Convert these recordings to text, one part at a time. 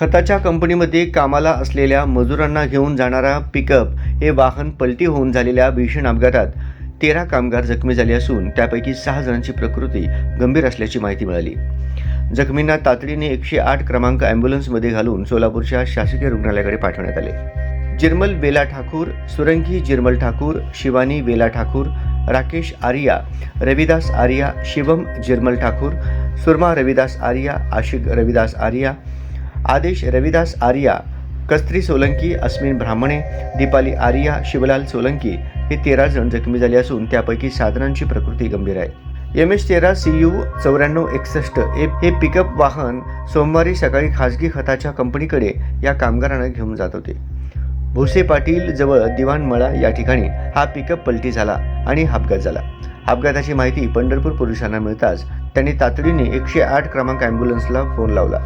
खताच्या कंपनीमध्ये कामाला असलेल्या मजुरांना घेऊन जाणारा पिकअप हे वाहन पलटी होऊन झालेल्या भीषण अपघातात तेरा कामगार जखमी झाले असून त्यापैकी सहा जणांची प्रकृती गंभीर असल्याची माहिती मिळाली. जखमींना तातडीने एकशे आठ क्रमांक ॲम्ब्युलन्समध्ये घालून सोलापूरच्या शासकीय रुग्णालयाकडे पाठवण्यात आले. जिरमल बेला ठाकूर सुरंगी जिरमल ठाकूर शिवानी बेला ठाकूर राकेश आर्या रविदास आर्या शिवम जिरमल ठाकूर सुरमा रविदास आर्या आशिक रविदास आर्या आदेश रविदास आर्या कस्त्री सोलंकी अस्मिन ब्राह्मणे दीपाली आर्या शिवलाल सोलंकी हे तेरा जण जखमी झाले असून त्यापैकी सात जणांची प्रकृती गंभीर आहे. एम एच तेरा सी यू चौऱ्याण्णव एकसष्ट हे पिकअप वाहन सोमवारी सकाळी खासगी खताच्या कंपनीकडे या कामगारांना घेऊन जात होते. भोसे पाटील जवळ दिवाणमळा या ठिकाणी हा पिकअप पलटी झाला आणि अपघात झाला. अपघाताची माहिती पंढरपूर पोलिसांना मिळताच त्यांनी तातडीने एकशे आठ क्रमांक ॲम्ब्युलन्सला फोन लावला.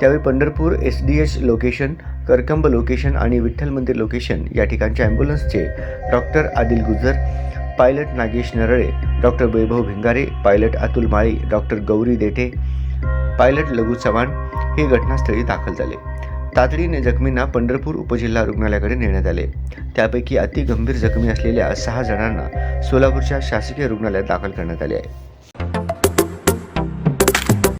त्यावेळी Pandharpur S D H location Karkamb location आणि विठ्ठल मंदिर लोकेशन या ठिकाणच्या ॲम्ब्युलन्सचे doctor Adil Gujar pilot Nagesh Narale doctor Vaibhav Bhingare pilot Atul Mali doctor Gauri Dethe pilot Laghu Chavan हे घटनास्थळी दाखल झाले. तातडीने जखमींना पंढरपूर उपजिल्हा रुग्णालयाकडे नेण्यात आले. त्यापैकी अतिगंभीर जखमी असलेल्या सहा जणांना सोलापूरच्या शासकीय रुग्णालयात दाखल करण्यात आले आहे.